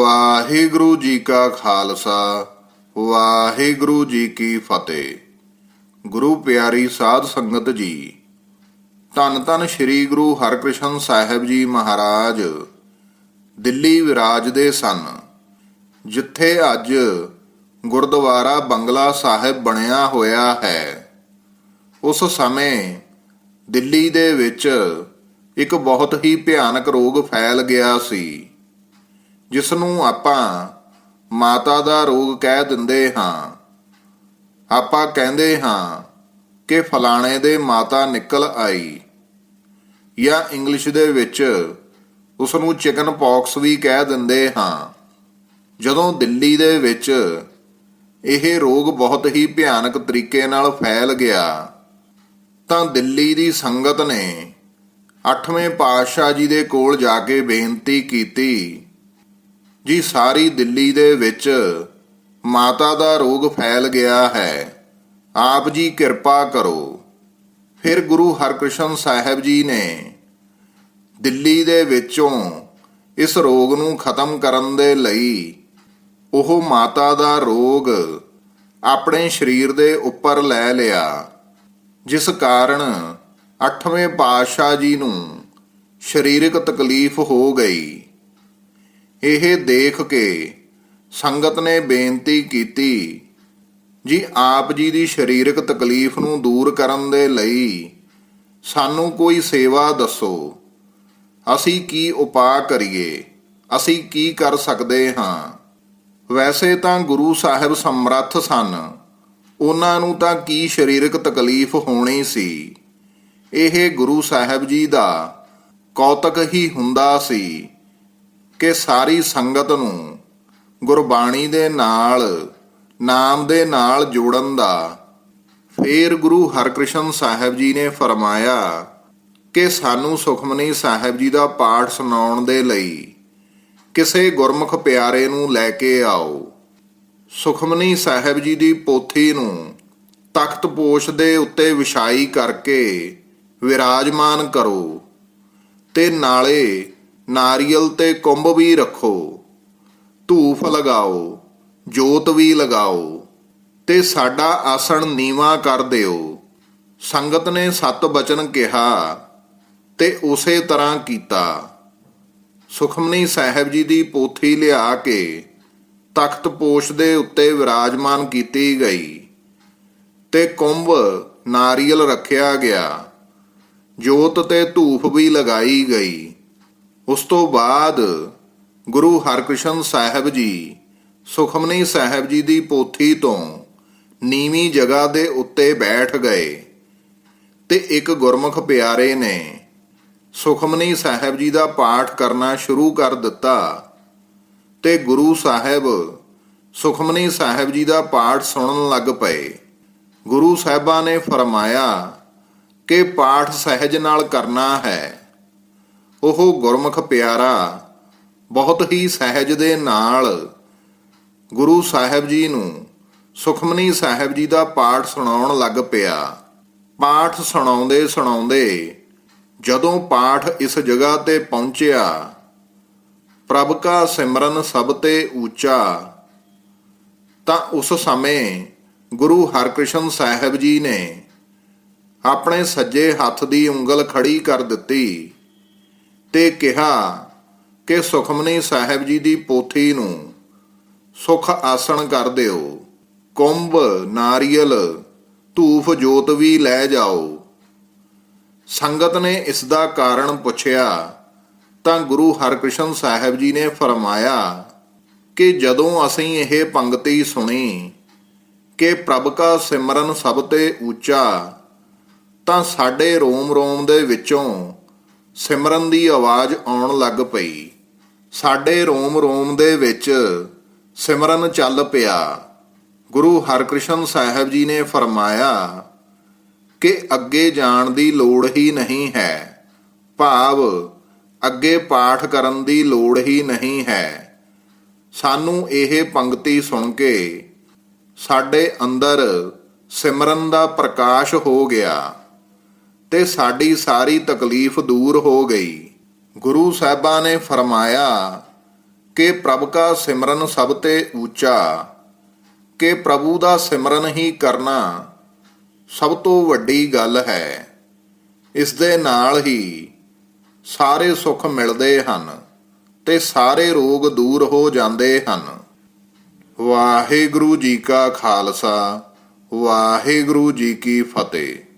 ਵਾਹਿਗੁਰੂ ਜੀ ਕਾ ਖਾਲਸਾ, ਵਾਹਿਗੁਰੂ ਜੀ ਕੀ ਫਤਿਹ। ਗੁਰੂ ਪਿਆਰੀ ਸਾਧ ਸੰਗਤ ਜੀ, ਧੰਨ ਧੰਨ ਸ੍ਰੀ ਗੁਰੂ ਹਰਕ੍ਰਿਸ਼ਨ ਸਾਹਿਬ ਜੀ ਮਹਾਰਾਜ, ਦਿੱਲੀ ਵਿਰਾਜ ਦੇ ਸਨ, ਜਿੱਥੇ ਅੱਜ ਗੁਰਦੁਆਰਾ ਬੰਗਲਾ ਸਾਹਿਬ ਬਣਿਆ ਹੋਇਆ ਹੈ। ਉਸ ਸਮੇਂ ਦਿੱਲੀ ਦੇ ਵਿੱਚ ਇੱਕ ਬਹੁਤ ਹੀ ਭਿਆਨਕ ਰੋਗ ਫੈਲ ਗਿਆ ਸੀ। ਜਿਸ ਨੂੰ ਆਪਾਂ ਮਾਤਾ ਦਾ ਰੋਗ ਕਹਿ ਦਿੰਦੇ ਹਾਂ, ਆਪਾਂ ਕਹਿੰਦੇ ਹਾਂ ਕਿ ਫਲਾਣੇ ਦੇ ਮਾਤਾ ਨਿਕਲ ਆਈ ਜਾਂ ਇੰਗਲਿਸ਼ ਦੇ ਵਿੱਚ ਉਸ ਨੂੰ ਚਿਕਨ ਪੌਕਸ ਵੀ ਕਹਿ ਦਿੰਦੇ ਹਾਂ। ਜਦੋਂ ਦਿੱਲੀ ਦੇ ਵਿੱਚ ਇਹ ਰੋਗ ਬਹੁਤ ਹੀ ਭਿਆਨਕ ਤਰੀਕੇ ਨਾਲ ਫੈਲ ਗਿਆ, ਤਾਂ ਦਿੱਲੀ ਦੀ ਸੰਗਤ ਨੇ 8ਵੇਂ ਪਾਤਸ਼ਾਹ ਜੀ ਦੇ ਕੋਲ ਜਾ ਕੇ ਬੇਨਤੀ ਕੀਤੀ ਜੀ ਸਾਰੀ ਦਿੱਲੀ ਦੇ ਵਿੱਚ ਮਾਤਾ ਦਾ ਰੋਗ ਫੈਲ ਗਿਆ ਹੈ। ਆਪ ਜੀ ਕਿਰਪਾ ਕਰੋ। ਫਿਰ ਗੁਰੂ ਹਰਕ੍ਰਿਸ਼ਨ ਸਾਹਿਬ ਜੀ ਨੇ ਦਿੱਲੀ ਦੇ ਵਿੱਚੋਂ ਇਸ ਰੋਗ ਨੂੰ ਖਤਮ ਕਰਨ ਦੇ ਲਈ ਉਹ ਮਾਤਾ ਦਾ ਰੋਗ ਆਪਣੇ ਸਰੀਰ ਦੇ ਉੱਪਰ ਲੈ ਲਿਆ, ਜਿਸ ਕਾਰਨ 8ਵੇਂ ਪਾਤਸ਼ਾਹ ਜੀ ਨੂੰ ਸਰੀਰਕ ਤਕਲੀਫ ਹੋ ਗਈ। ਇਹ ਦੇਖ ਕੇ ਸੰਗਤ ਨੇ ਬੇਨਤੀ ਕੀਤੀ, ਜੀ ਆਪ ਜੀ ਦੀ ਸਰੀਰਕ ਤਕਲੀਫ ਨੂੰ ਦੂਰ ਕਰਨ ਦੇ ਲਈ ਸਾਨੂੰ ਕੋਈ ਸੇਵਾ ਦੱਸੋ। ਅਸੀਂ ਕੀ ਉਪਾਅ ਕਰੀਏ? ਅਸੀਂ ਕੀ ਕਰ ਸਕਦੇ ਹਾਂ? ਵੈਸੇ ਤਾਂ ਗੁਰੂ ਸਾਹਿਬ ਸਮਰੱਥ ਸਨ। ਉਹਨਾਂ ਨੂੰ ਤਾਂ ਕੀ ਸਰੀਰਕ ਤਕਲੀਫ ਹੋਣੀ ਸੀ? ਇਹ ਗੁਰੂ ਸਾਹਿਬ ਜੀ ਦਾ ਕੌਤਕ ਹੀ ਹੁੰਦਾ ਸੀ। ਕਿ ਸਾਰੀ ਸੰਗਤ ਨੂੰ ਗੁਰਬਾਣੀ ਦੇ ਨਾਲ, ਨਾਮ ਦੇ ਨਾਲ ਜੋੜਨ ਦਾ। ਫੇਰ ਗੁਰੂ ਹਰਕ੍ਰਿਸ਼ਨ ਸਾਹਿਬ ਜੀ ਨੇ ਫਰਮਾਇਆ ਕਿ ਸਾਨੂੰ ਸੁਖਮਨੀ ਸਾਹਿਬ ਜੀ ਦਾ ਪਾਠ ਸੁਣਾਉਣ ਦੇ ਲਈ ਕਿਸੇ ਗੁਰਮੁਖ ਪਿਆਰੇ ਨੂੰ ਲੈ ਕੇ ਆਓ। ਸੁਖਮਨੀ ਸਾਹਿਬ ਜੀ ਦੀ ਪੋਥੀ ਨੂੰ ਤਖਤ ਪੋਸ਼ ਦੇ ਉੱਤੇ ਵਿਛਾਈ ਕਰਕੇ ਵਿਰਾਜਮਾਨ ਕਰੋ ਤੇ ਨਾਲੇ ਨਾਰੀਅਲ ਤੇ ਕੁੰਭ ਵੀ ਰੱਖੋ। ਧੂਫ ਲਗਾਓ, ਜੋਤ ਵੀ ਲਗਾਓ, ਤੇ ਸਾਡਾ ਆਸਣ ਨੀਵਾ ਕਰ ਦਿਓ। ਸੰਗਤ ਨੇ ਸਤ ਬਚਨ ਕਿਹਾ ਤੇ ਉਸੇ ਤਰ੍ਹਾਂ ਕੀਤਾ। ਸੁਖਮਨੀ ਸਾਹਿਬ ਜੀ ਦੀ ਪੋਥੀ ਲਿਆ ਕੇ ਤਖਤ ਪੋਸ਼ ਦੇ ਉੱਤੇ ਵਿਰਾਜਮਾਨ ਕੀਤੀ ਗਈ ਤੇ ਕੁੰਭ ਨਾਰੀਅਲ ਰੱਖਿਆ ਗਿਆ। ਜੋਤ ਤੇ ਧੂਫ ਵੀ ਲਗਾਈ ਗਈ। ਉਸ ਤੋਂ ਬਾਅਦ ਗੁਰੂ ਹਰਕ੍ਰਿਸ਼ਨ ਸਾਹਿਬ ਜੀ, ਸੁਖਮਨੀ ਸਾਹਿਬ ਜੀ ਦੀ ਪੋਥੀ ਤੋਂ ਨੀਵੀਂ ਜਗ੍ਹਾ ਦੇ ਉੱਤੇ ਬੈਠ ਗਏ ਤੇ ਇੱਕ ਗੁਰਮੁਖ ਪਿਆਰੇ ਨੇ ਸੁਖਮਨੀ ਸਾਹਿਬ ਜੀ ਦਾ ਪਾਠ ਕਰਨਾ ਸ਼ੁਰੂ ਕਰ ਦਿੱਤਾ ਤੇ ਗੁਰੂ ਸਾਹਿਬ ਸੁਖਮਨੀ ਸਾਹਿਬ ਜੀ ਦਾ ਪਾਠ ਸੁਣਨ ਲੱਗ ਪਏ। ਗੁਰੂ ਸਾਹਿਬਾਂ ਨੇ ਫਰਮਾਇਆ ਕਿ ਪਾਠ ਸਹਿਜ ਨਾਲ ਕਰਨਾ ਹੈ। ਉਹ ਗੁਰਮੁਖ ਪਿਆਰਾ, ਬਹੁਤ ਹੀ ਸਹਿਜ ਦੇ ਨਾਲ ਗੁਰੂ ਸਾਹਿਬ ਜੀ ਨੂੰ ਸੁਖਮਨੀ ਸਾਹਿਬ ਜੀ ਦਾ ਪਾਠ ਸੁਣਾਉਣ ਲੱਗ ਪਿਆ। ਪਾਠ ਸੁਣਾਉਂਦੇ ਸੁਣਾਉਂਦੇ ਜਦੋਂ ਪਾਠ ਇਸ ਜਗ੍ਹਾ ਤੇ ਪਹੁੰਚਿਆ, ਪ੍ਰਭ ਕਾ ਸਿਮਰਨ ਸਭ ਤੇ ਉੱਚਾ ਤਾਂ ਉਸ ਸਮੇਂ ਗੁਰੂ ਹਰਕ੍ਰਿਸ਼ਨ ਸਾਹਿਬ ਜੀ ਨੇ ਆਪਣੇ ਸੱਜੇ ਹੱਥ ਦੀ ਉਂਗਲ ਖੜੀ ਕਰ ਦਿੱਤੀ। ਤੇ ਕਿਹਾ ਕਿ ਸੁਖਮਨੀ ਸਾਹਿਬ ਜੀ ਦੀ ਪੋਥੀ ਨੂੰ ਸੁਖ ਆਸਣ ਕਰ ਦਿਓ। ਕੁੰਭ, ਨਾਰੀਅਲ, ਧੂਫ ਜੋਤ ਵੀ ਲੈ ਜਾਓ। ਸੰਗਤ ਨੇ ਇਸ ਦਾ ਕਾਰਨ ਪੁੱਛਿਆ, ਤਾਂ ਗੁਰੂ ਹਰਕ੍ਰਿਸ਼ਨ ਸਾਹਿਬ ਜੀ ਨੇ ਫਰਮਾਇਆ ਕਿ ਜਦੋਂ ਅਸੀਂ ਇਹ ਪੰਗਤੀ ਸੁਣੀ ਕਿ ਪ੍ਰਭ ਕਾ ਸਿਮਰਨ ਸਭ ਤੇ ਉੱਚਾ, ਤਾਂ ਸਾਡੇ ਰੋਮ ਰੋਮ ਦੇ ਵਿੱਚੋਂ ਸਿਮਰਨ ਦੀ ਆਵਾਜ਼ ਆਉਣ ਲੱਗ ਪਈ। ਸਾਡੇ ਰੋਮ ਰੋਮ ਦੇ ਵਿੱਚ ਸਿਮਰਨ ਚੱਲ ਪਿਆ। ਗੁਰੂ ਹਰਕ੍ਰਿਸ਼ਨ ਸਾਹਿਬ ਜੀ ਨੇ ਫਰਮਾਇਆ ਕਿ ਅੱਗੇ ਜਾਣ ਦੀ ਲੋੜ ਹੀ ਨਹੀਂ ਹੈ। ਭਾਵ ਅੱਗੇ ਪਾਠ ਕਰਨ ਦੀ ਲੋੜ ਹੀ ਨਹੀਂ ਹੈ। ਸਾਨੂੰ ਇਹ ਪੰਕਤੀ ਸੁਣ ਕੇ ਸਾਡੇ ਅੰਦਰ ਸਿਮਰਨ ਦਾ ਪ੍ਰਕਾਸ਼ ਹੋ ਗਿਆ। ਤੇ ਸਾਡੀ ਸਾਰੀ ਤਕਲੀਫ ਦੂਰ ਹੋ ਗਈ। ਗੁਰੂ ਸਾਹਿਬਾਂ ਨੇ ਫਰਮਾਇਆ ਕਿ ਪ੍ਰਭ ਕਾ ਸਿਮਰਨ ਸਭ ਤੇ ਉੱਚਾ, ਕਿ ਪ੍ਰਭੂ ਦਾ ਸਿਮਰਨ ਹੀ ਕਰਨਾ ਸਭ ਤੋਂ ਵੱਡੀ ਗੱਲ ਹੈ। ਇਸ ਦੇ ਨਾਲ ਹੀ ਸਾਰੇ ਸੁੱਖ ਮਿਲਦੇ ਹਨ ਤੇ ਸਾਰੇ ਰੋਗ ਦੂਰ ਹੋ ਜਾਂਦੇ ਹਨ। ਵਾਹਿਗੁਰੂ ਜੀ ਕਾ ਖਾਲਸਾ, ਵਾਹਿਗੁਰੂ ਜੀ ਕੀ ਫਤਿਹ।